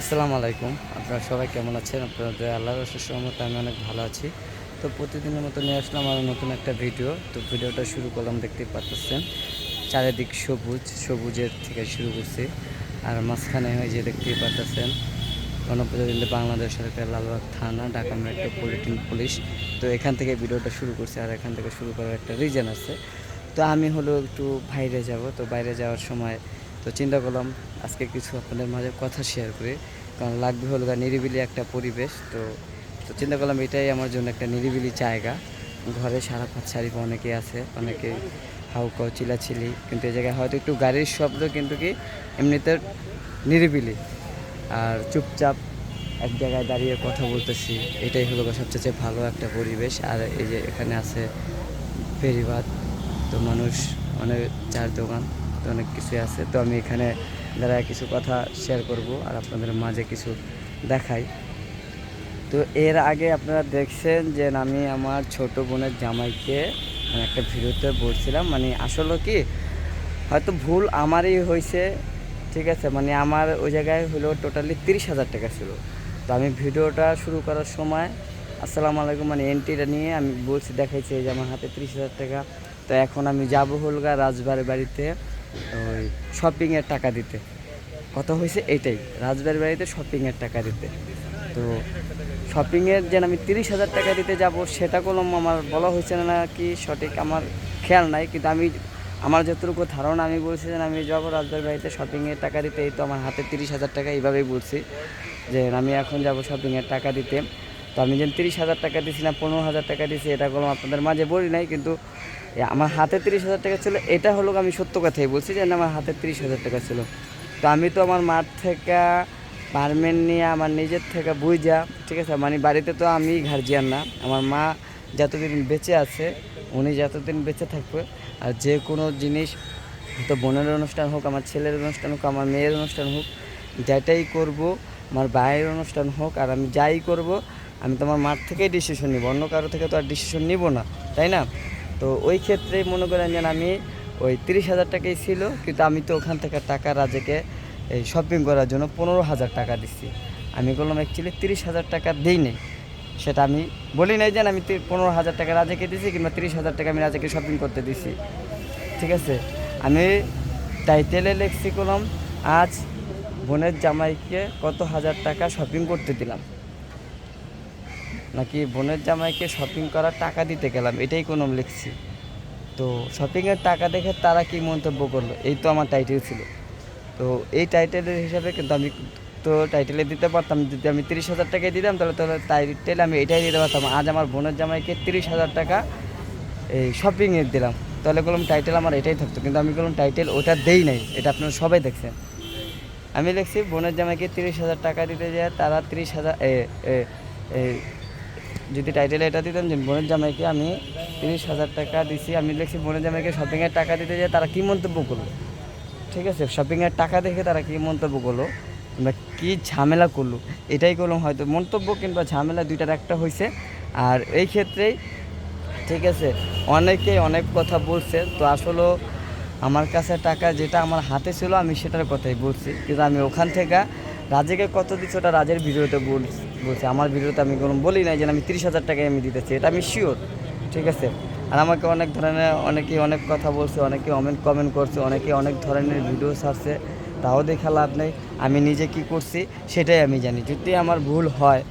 আসসালামু আলাইকুম। আপনারা সবাই কেমন আছেন? আপনাদের আল্লাহর সহমতে আমি অনেক ভালো আছি। তো প্রতিদিনের মতো নিয়ে আসলাম আমার নতুন একটা ভিডিও। তো ভিডিওটা শুরু করলাম দেখতেই পাচ্ছেন চারিদিক সবুজ, সবুজের থেকে শুরু করছি। আর মাঝখানে ওই যে দেখতেই পাচ্ছেন গণপ্রজাতন্ত্রী বাংলাদেশ সরকার লালবাগ থানা, ঢাকা মেট্রোপলিটন পুলিশ। তো এখান থেকে ভিডিওটা শুরু করছি আর এখান থেকে শুরু করার একটা রিজন আছে। তো আমি হলো একটু বাইরে যাব। তো বাইরে যাওয়ার সময় তো চিন্তা করলাম আজকে কিছু আপনাদের মাঝে কথা শেয়ার করি। কারণ লাগবে হলো নিরিবিলি একটা পরিবেশ। তো তো চিন্তা করলাম এটাই আমার জন্য একটা নিরিবিলি জায়গা। ঘরে সারা পাঁচ সারি অনেকে আছে, অনেকে হাউকাও চিলাচিলি, কিন্তু এই জায়গায় হয়তো একটু গাড়ির শব্দ কিন্তু কি এমনিতে নিরিবিলি। আর চুপচাপ এক জায়গায় দাঁড়িয়ে কথা বলতেছি, এটাই হলো সবচেয়ে ভালো একটা পরিবেশ। আর এই যে এখানে আছে ফেরিবাদ, তো মানুষ, অনেক চার দোকান। তো অনেক কিছু আছে। তো আমি এখানে দ্বারা কিছু কথা শেয়ার করব আর আপনাদের মাঝে কিছু দেখাই। তো এর আগে আপনারা দেখছেন যে আমি আমার ছোট বোনের জামাইকে মানে একটা ভিডিওতে বলছিলাম মানে আসলে কি, হয়তো ভুল আমারই হয়েছে, ঠিক আছে? মানে আমার ওই জায়গায় হলো টোটালি তিরিশ হাজার টাকা ছিল। তো আমি ভিডিওটা শুরু করার সময়, আসসালামু আলাইকুম মানে এন্ট্রিটা নিয়ে আমি বলছি, দেখাইছি যে আমার হাতে তিরিশ হাজার টাকা। তো এখন আমি যাব হলগা রাজবাড়ির বাড়িতে। ওই শপিংয়ের টাকা দিতে। কথা হয়েছে এটাই, রাজবাড়ির বাড়িতে শপিংয়ের টাকা দিতে। তো শপিংয়ের যেন আমি তিরিশ হাজার টাকা দিতে যাব, সেটা কোনো আমার বলা হয়েছে না কি সঠিক আমার খেয়াল নাই। কিন্তু আমি, আমার যতটুকু ধারণা, আমি বলছি যে আমি যাব রাজবাড়ির বাড়িতে শপিংয়ের টাকা দিতে। এই তো আমার হাতে তিরিশ হাজার টাকা, এইভাবেই বলছি যে আমি এখন যাব শপিংয়ের টাকা দিতে। তো আমি যেন তিরিশ হাজার টাকা দিছি না, পনেরো হাজার টাকা দিছি, এটা কোনো আপনাদের মাঝে বলি নাই, কিন্তু আমার হাতে তিরিশ হাজার টাকা ছিল, এটা হলো আমি সত্য কথাই বলছি যে আমার হাতে তিরিশ হাজার টাকা ছিল। তো আমি তো আমার মার থেকে পারমেন্ট নিয়ে আমার নিজের থেকে বুঝা, ঠিক আছে? মানে বাড়িতে তো আমি গার্জিয়ান না। আমার মা যতদিন বেঁচে আছে, উনি যতদিন বেঁচে থাকবে, আর যে কোনো জিনিস তো বোনের অনুষ্ঠান হোক, আমার ছেলের অনুষ্ঠান হোক, আমার মেয়ের অনুষ্ঠান হোক, যেটাই করব, আমার ভাইয়ের অনুষ্ঠান হোক, আর আমি যাই করব, আমি তো আমার মাঠ থেকেই ডিসিশন নিব। অন্য কারও থেকে তো আর ডিসিশন নিব না, তাই না? তো ওই ক্ষেত্রেই মনে করেন যেন আমি ওই তিরিশ হাজার টাকাই ছিল, কিন্তু আমি তো ওখান থেকে টাকা রাজেকে এই শপিং করার জন্য পনেরো হাজার টাকা দিচ্ছি আমি বললাম অ্যাকচুয়ালি তিরিশ হাজার টাকা দিই নেই। সেটা আমি বলি নাই যে আমি পনেরো হাজার টাকা রাজাকে দিছি কিংবা তিরিশ হাজার টাকা আমি রাজাকে শপিং করতে দিছি। ঠিক আছে? আমি টাইটেলে লিখছি করলাম আজ বোনের জামাইকে কত হাজার টাকা শপিং করতে দিলাম। নাকি বোনের জামাইকে শপিং করার টাকা দিতে গেলাম, এটাই কোনো লিখছি। তো শপিংয়ের টাকা দেখে তারা কি মন্তব্য করল, এই তো আমার টাইটেল ছিল। তো এই টাইটেলের হিসাবে কিন্তু আমি তো টাইটেলে দিতে পারতাম, যদি আমি তিরিশ হাজার টাকায় দিতাম, তাহলে তাহলে টাইটেল আমি এটাই দিতে পারতাম। আজ আমার বোনের জামাইকে তিরিশ হাজার টাকা এই শপিংয়ে দিলাম, তাহলে বললাম টাইটেল আমার এটাই থাকতো, কিন্তু আমি বললাম টাইটেল ওটা দেই নাই, এটা আপনারা সবাই দেখছেন। আমি দেখছি বোনের জামাইকে তিরিশ হাজার টাকা দিতে যায় তারা তিরিশ হাজার যদি টাইটেল এটা দিতাম যে বোনের জামাইকে আমি তিরিশ হাজার টাকা দিছি, আমি লিখছি বোনের জামাইকে শপিংয়ের টাকা দিতে যায় তারা কী মন্তব্য করল? ঠিক আছে শপিংয়ের টাকা দেখে তারা কী মন্তব্য করল? কিংবা কী ঝামেলা করল? এটাই করলাম হয়তো মন্তব্য কিংবা ঝামেলা দুইটার একটা হয়েছে আর এই ক্ষেত্রেই, ঠিক আছে অনেকে অনেক কথা বলছে, তো আসলে আমার কাছে টাকা যেটা আমার হাতে ছিল আমি সেটার কথাই বলছি। কিন্তু আমি ওখান থেকে রাজেকে কত দিচ্ছি ওটা রাজের ভিডিওতে বলছি। বলছি, আমার ভিডিওতে আমি কোনো বলি নাই যে আমি তিরিশ হাজার টাকায় আমি দিতেছি, এটা আমি শিওর ঠিক আছে? আর আমাকে অনেক ধরনের, অনেকে অনেক কথা বলছে, অনেকে অনেক কমেন্ট করছে, অনেকে অনেক ধরনের ভিডিও ছাড়ছে, তাও দেখা লাভ নেই, আমি নিজে কি করছি সেটাই আমি জানি, যদি আমার ভুল হয়,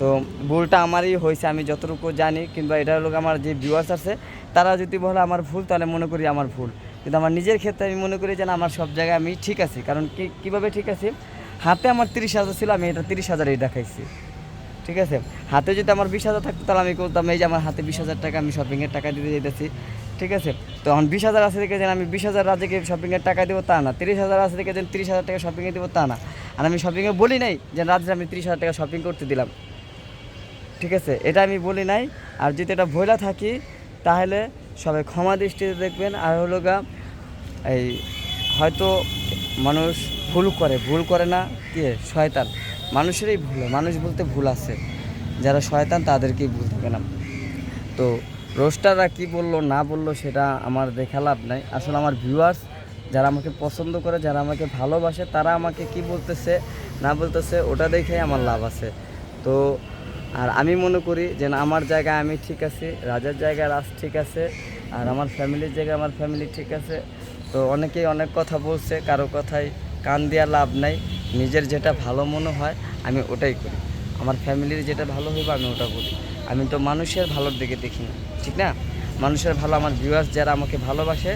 তো ভুলটা আমারই হয়েছে, আমি যতটুকু জানি, কিংবা এটা হলো আমার যে ভিউয়ার্স আছে, তারা যদি বলে আমার ভুল, তাহলে মনে করি আমার ভুল, কিন্তু আমার নিজের ক্ষেত্রে আমি মনে করি যে আমার সব জায়গায় আমি ঠিক আছি, কারণ কি, কীভাবে ঠিক আছি? হাতে আমার তিরিশ হাজার ছিল, আমি এটা তিরিশ হাজারেই দেখাইছি। ঠিক আছে? হাতে যদি আমার বিশ হাজার থাকতো, তাহলে আমি করতাম এই যে আমার হাতে বিশ হাজার টাকা, আমি শপিংয়ের টাকা দিতে যেতেছি ঠিক আছে? তো এখন বিশ হাজার আছে দেখে যেন আমি বিশ হাজার রাজ্যকে শপিংয়ের টাকা দেবো, তা না। তিরিশ হাজার আছে দেখে যেন তিরিশ হাজার টাকা শপিংয়ে দেবো, তা না। আর আমি শপিংয়ে বলি নাই যে রাজ্যে আমি তিরিশ হাজার টাকা শপিং করতে দিলাম। ঠিক আছে? এটা আমি বলি নাই। আর যদি এটা ভয়লা থাকি, তাহলে সবাই ক্ষমা দৃষ্টিতে দেখবেন। আর হলো গা, এই হয়তো মানুষ ভুল করে। ভুল করে না, কি? শয়তান। মানুষেরই ভুল মানুষ বলতে ভুল আছে। যারা শয়তান, তাদেরকেই ভুল থাকে না। তো রোস্টাররা কি বলল, না বলল, সেটা আমার দেখা লাভ নাই। আসলে আমার ভিউয়ার্স যারা আমাকে পছন্দ করে, যারা আমাকে ভালোবাসে, তারা আমাকে কি বলতেছে, না বলতেছে, ওটা দেখেই আমার লাভ আছে। তো আর আমি মনে করি যে না, আমার জায়গায় আমি ঠিক আছি, রাজার জায়গায় রাজ ঠিক আছে, আর আমার ফ্যামিলির জায়গায় আমার ফ্যামিলি ঠিক আছে। তো অনেকেই অনেক কথা বলছে, কারও কথায় কান দেওয়া লাভ নাই। নিজের যেটা ভালো মনে হয়, আমি ওটাই করি। আমার ফ্যামিলির যেটা ভালো হইবে, আমি ওটা করি। আমি তো মানুষের ভালোর দিকে দেখি না, ঠিক না? মানুষের ভালো আমার ভিউয়ার্স যারা আমাকে ভালোবাসে,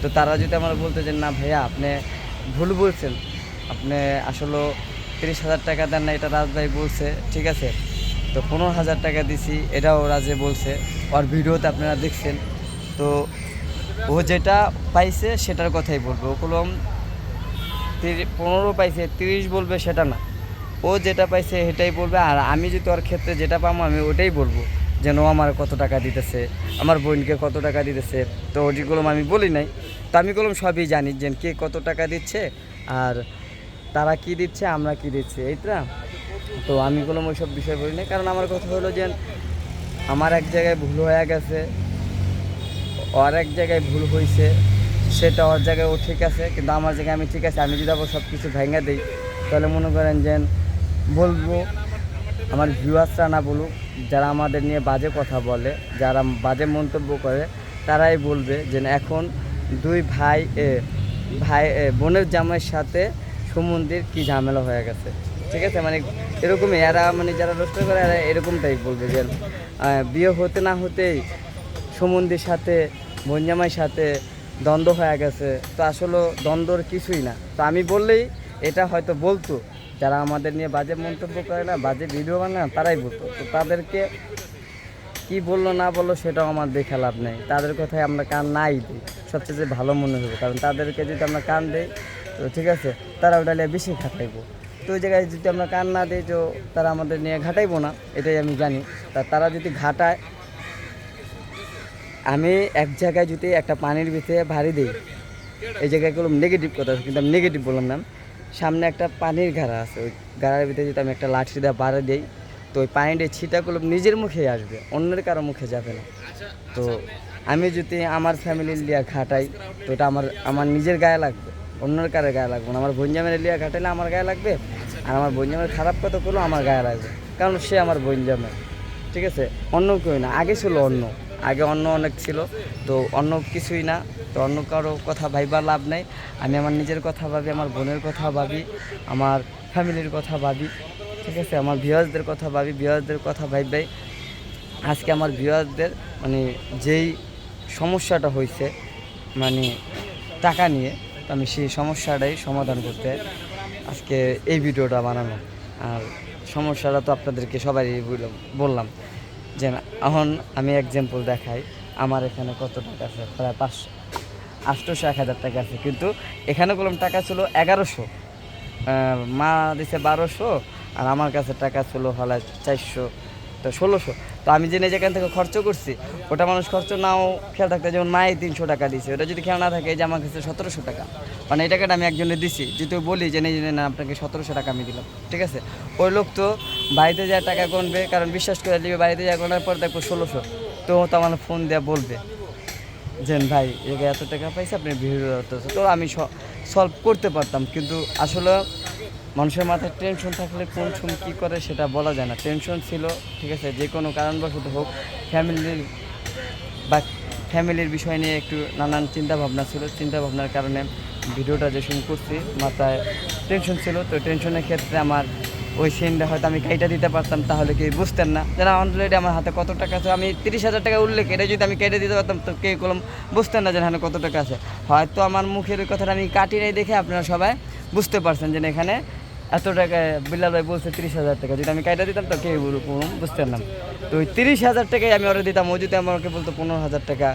তো তারা যদি আমার বলতে যে, না ভাইয়া, আপনি ভুল বলছেন। আপনি আসলে তিরিশ হাজার টাকা দেন না, এটা রাজ ভাই বলছে, ঠিক আছে? তো পনেরো হাজার টাকা দিছি, এটাও রাজে বলছে। ওর ভিডিওতে আপনারা দেখছেন। তো ও যেটা পাইছে, সেটার কথাই বলবে। ও কলম পনেরো পাইছে, তিরিশ বলবে সেটা না। ও যেটা পাইছে সেটাই বলবে, আর আমি যদি ওর ক্ষেত্রে যেটা পাবো, আমি ওটাই বলব, যেন ও আমার কত টাকা দিতেছে, আমার বোনকে কত টাকা দিতেছে। তো ওটিগুলো আমি বলি নাই, তো আমি কলম সবই জানি যে কে কত টাকা দিচ্ছে, আর তারা কি দিচ্ছে, আমরা কি দিচ্ছি, এই তো আমি কোনো ওইসব বিষয় বলি না কারণ আমার কথা হলো যে আমার এক জায়গায় ভুল হয়ে গেছে, ওর এক জায়গায় ভুল হয়েছে সেটা ওর জায়গায় ও ঠিক আছে, কিন্তু আমার জায়গায় আমি ঠিক আছে, আমি যদি আবার সব কিছু ভেঙে দিই, তাহলে মনে করেন যে বলব, আমার ভিউয়ার্সরা না বলুক, যারা আমাদের নিয়ে বাজে কথা বলে, যারা বাজে মন্তব্য করে, তারাই বলবে যে এখন দুই ভাই ভাই বোনের জামাইয়ের সাথে সুমন্দির কি ঝামেলা হয়ে গেছে। ঠিক আছে? মানে এরকমই, এরা মানে যারা রোস্ট করে, এরা এরকমটাই বলবে যে বিয়ে হতে না হতেই সুমন্দির সাথে বনজামাইয়ের সাথে দ্বন্দ্ব হয়ে গেছে। তো আসলে দ্বন্দ্বর কিছুই না। তো আমি বললেই এটা হয়তো বলতো। যারা আমাদের নিয়ে বাজে মন্তব্য করে না, বাজে ভিডিও বানায় তারাই বলতো। তো তাদেরকে কি বলল না বলল সেটাও আমার দেখে লাভ নেই। তাদের কথায় আমরা কান নাই দিই। সবচেয়ে ভালো মনে হবে। কারণ তাদেরকে যদি আমরা কান দিই, তো ঠিক আছে, তারা ওটা নিয়ে বেশি ঘাটাইবো। তো ওই জায়গায় যদি আমরা কান না দিই, তো তারা আমাদের নিয়ে ঘাটাইবো না। এটাই আমি জানি। তা তারা যদি ঘাটায় আমি এক জায়গায় যদি একটা পানির ভিতরে ভারী দিই, এই জায়গায় কোনো নেগেটিভ কথা আছে, কিন্তু আমি নেগেটিভ বললাম না। সামনে একটা পানির ঘাড়া আছে, ওই গাড়ার ভিতরে যদি আমি একটা লাঠি দিয়ে বাড়ে দিই, তো ওই পানিটা ছিটাগুলো নিজের মুখেই আসবে, অন্যের কারও মুখে যাবে না। তো আমি যদি আমার ফ্যামিলির লিয়া ঘাটাই, তো এটা আমার আমার নিজের গায়ে লাগবে, অন্যের কারে গায়ে লাগবে না। আমার বঞ্জামের লিয়া ঘাটাইলে আমার গায়ে লাগবে, আর আমার বঞ্জামের খারাপ কথা করলেও আমার গায়ে লাগবে, কারণ সে আমার বঞ্জামের ঠিক আছে? অন্য কেউ না, আগে ছিল অন্য। আগে অন্য অনেক ছিল, তো অন্য কিছুই না, তো অন্য কারও কথা ভাইবা লাভ নাই। আমি আমার নিজের কথা ভাবি, আমার বোনের কথা ভাবি, আমার ফ্যামিলির কথা ভাবি, ঠিক আছে? আমার ভিউয়ার্সদের কথা ভাবি ভিউয়ার্সদের কথা ভাববাই আজকে আমার ভিউয়ার্সদের মানে যেই সমস্যাটা হয়েছে মানে টাকা নিয়ে আমি সেই সমস্যাটাই সমাধান করতে আজকে এই ভিডিওটা বানানো আর সমস্যাটা তো আপনাদেরকে সবাই বললাম। যে এখন আমি এক্সাম্পল দেখাই, আমার এখানে কত টাকা আছে? প্রায় পাঁচশো আটশোশো এক হাজার টাকা আছে। কিন্তু এখানে বললাম টাকা ছিল এগারোশো। মা দিছে বারোশো, আর আমার কাছে টাকা ছিল হলে চারশো। তো ষোলোশো। তো আমি যে যেখান থেকে খরচ করছি, ওটা মানুষ খরচ নাও খেয়াল থাকতে যেমন মায়ে তিনশো টাকা দিছে, ওটা যদি খেয়াল না থাকে যে আমার কাছে সতেরোশো টাকা। মানে এই টাকাটা আমি একজনে দিছি যদি বলি যে নেই না, আপনাকে সতেরোশো টাকা আমি দিলাম, ঠিক আছে? ওই লোক তো বাড়িতে যা টাকা গুনবে, কারণ বিশ্বাস করে দিবে বাড়িতে যা গোনার পর দেখব ষোলোশো। তো তো আমার ফোন দেওয়া বলবে যে ভাই এগে এত টাকা পাইছে, আপনি ভিড় তো আমি সলভ করতে পারতাম, কিন্তু আসলে মানুষের মাথায় টেনশন থাকলে কোন সময় কী করে সেটা বলা যায় না। টেনশন ছিল, ঠিক আছে, যে কোনো কারণবশত হোক ফ্যামিলির বা ফ্যামিলির বিষয় নিয়ে একটু নানান চিন্তা ভাবনা ছিল। চিন্তা ভাবনার কারণে ভিডিওটা যে সময় করছি, মাথায় টেনশন ছিল। তো টেনশনের ক্ষেত্রে আমার ওই সিনটা হয়তো আমি কেটে দিতে পারতাম, তাহলে কি বুঝতেন না। যারা অলরেডি আমার হাতে কত টাকা আছে, আমি তিরিশ হাজার টাকা উল্লেখ, এটা যদি আমি কেটে দিতে পারতাম, তো কে কলম বুঝতেন না যে এখানে কত টাকা আছে। হয়তো আমার মুখের কথাটা আমি কাটিয়ে দেখে আপনারা সবাই বুঝতে পারছেন যে এখানে এত টাকা বিল্লাল ভাই বলছে তিরিশ হাজার টাকা, যদি আমি কাইটা দিতাম তো কেউ বুঝতেন না। তো ওই তিরিশ হাজার টাকাই আমি অর্ডার দিতাম, ও যদি আমাকে বলতো পনেরো হাজার টাকা,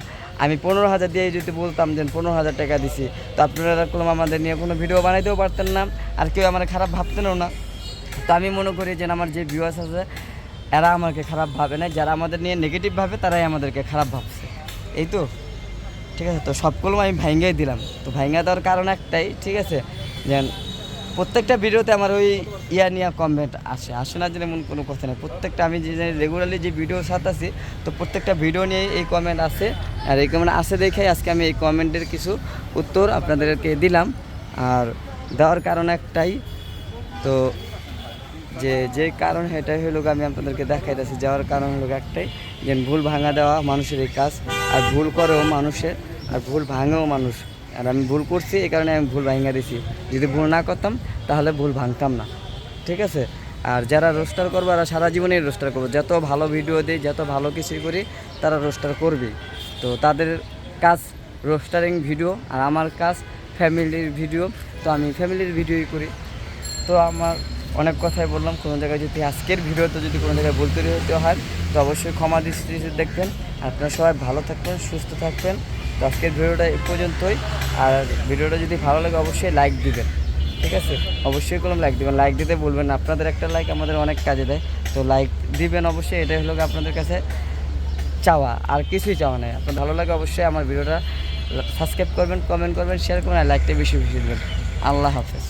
আমি পনেরো হাজার দিয়ে যদি বলতাম যে পনেরো হাজার টাকা দিছি, তো আপনারা কলম আমাদের নিয়ে কোনো ভিডিও বানাইতেও পারতেন না, আর কেউ আমার খারাপ ভাবতেনও না। তো আমি মনে করি যে আমার যে ভিউয়ার্স আছে, এরা আমাকে খারাপ ভাবে না, যারা আমাদের নিয়ে নেগেটিভ ভাবে, তারাই আমাদেরকে খারাপ ভাবছে। এই তো? ঠিক আছে, তো সব সবগুলো আমি ভাইঙ্গাই দিলাম। তো ভাইঙ্গা দেওয়ার কারণ একটাই, ঠিক আছে? যে প্রত্যেকটা ভিডিওতে আমার ওই ইয়া নিয়ে কমেন্ট আসে। আসে না যে এমন কোনো কথা নেই। প্রত্যেকটা আমি যে রেগুলারলি যে ভিডিও সাথে আছি, তো প্রত্যেকটা ভিডিও নিয়ে এই কমেন্ট আসে। আর এই কমেন্ট আসে দেখেই আজকে আমি এই কমেন্টের কিছু উত্তর আপনাদেরকে দিলাম। আর দেওয়ার কারণ একটাই, তো যে যে কারণ এটাই হলো আমি আপনাদেরকে দেখাইতেছি। যাওয়ার কারণ হলো একটাই, যে ভুল ভাঙা দেওয়া মানুষের এই কাজ। আর ভুল করেও মানুষের, আর ভুল ভাঙেও মানুষ। আর আমি ভুল করছি, এই কারণে আমি ভুল ভাঙা দিছি। যদি ভুল না করতাম, তাহলে ভুল ভাঙতাম না। ঠিক আছে? আর যারা রোস্টার করব আর সারা জীবনেই রোস্টার করব। যত ভালো ভিডিও দিই, যত ভালো কিছু করি, তারা রোস্টার করবেই। তো তাদের কাজ রোস্টারিং ভিডিও আর আমার কাজ ফ্যামিলির ভিডিও তো আমি ফ্যামিলির ভিডিওই করি। তো আমার অনেক কথাই বললাম, কোনো জায়গায় যদি আজকের ভিডিওতে যদি কোনো জায়গায় বলতে হতে হয়, তো অবশ্যই ক্ষমা দৃষ্টিতে দেখবেন। আপনারা সবাই ভালো থাকবেন, সুস্থ থাকবেন। তো আজকের ভিডিওটা এ পর্যন্তই। আর ভিডিওটা যদি ভালো লাগে, অবশ্যই লাইক দিবেন। ঠিক আছে? অবশ্যই কোনো লাইক দিবেন। লাইক দিতে বলবেন আপনাদের একটা লাইক আমাদের অনেক কাজে দেয়। তো লাইক দিবেন অবশ্যই। এটাই হলো আপনাদের কাছে চাওয়া। আর কিছুই চাওয়া নেই। আপনার ভালো লাগে অবশ্যই আমার ভিডিওটা সাবস্ক্রাইব করবেন কমেন্ট করবেন শেয়ার করবেন, আর লাইকটা বেশি বেশি দেবেন। আল্লাহ হাফেজ।